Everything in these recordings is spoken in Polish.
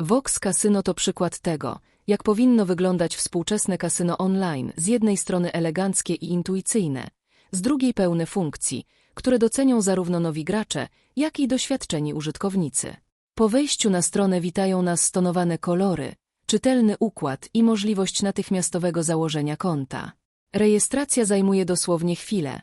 Vox Casino to przykład tego, jak powinno wyglądać współczesne kasyno online, z jednej strony eleganckie i intuicyjne, z drugiej pełne funkcji, które docenią zarówno nowi gracze, jak i doświadczeni użytkownicy. Po wejściu na stronę witają nas stonowane kolory, czytelny układ i możliwość natychmiastowego założenia konta. Rejestracja zajmuje dosłownie chwilę,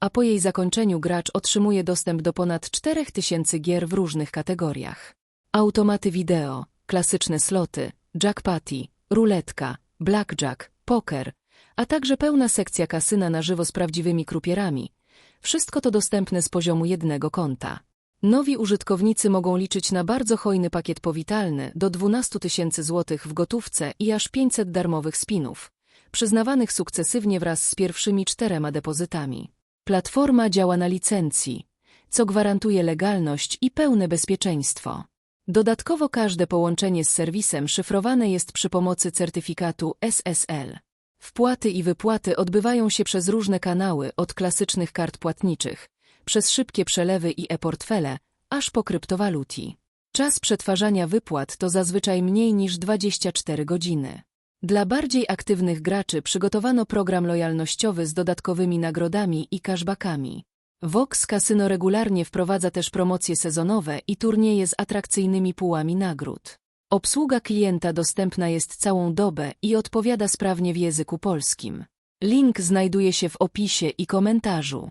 a po jej zakończeniu gracz otrzymuje dostęp do ponad 4000 gier w różnych kategoriach. Automaty wideo, klasyczne sloty, jackpotty, ruletka, blackjack, poker, a także pełna sekcja kasyna na żywo z prawdziwymi krupierami. Wszystko to dostępne z poziomu jednego konta. Nowi użytkownicy mogą liczyć na bardzo hojny pakiet powitalny do 12 tysięcy złotych w gotówce i aż 500 darmowych spinów, przyznawanych sukcesywnie wraz z pierwszymi czterema depozytami. Platforma działa na licencji, co gwarantuje legalność i pełne bezpieczeństwo. Dodatkowo każde połączenie z serwisem szyfrowane jest przy pomocy certyfikatu SSL. Wpłaty i wypłaty odbywają się przez różne kanały, od klasycznych kart płatniczych, przez szybkie przelewy i e-portfele, aż po kryptowaluti. Czas przetwarzania wypłat to zazwyczaj mniej niż 24 godziny. Dla bardziej aktywnych graczy przygotowano program lojalnościowy z dodatkowymi nagrodami i cashbackami. Vox Casino regularnie wprowadza też promocje sezonowe i turnieje z atrakcyjnymi pułami nagród. Obsługa klienta dostępna jest całą dobę i odpowiada sprawnie w języku polskim. Link znajduje się w opisie i komentarzu.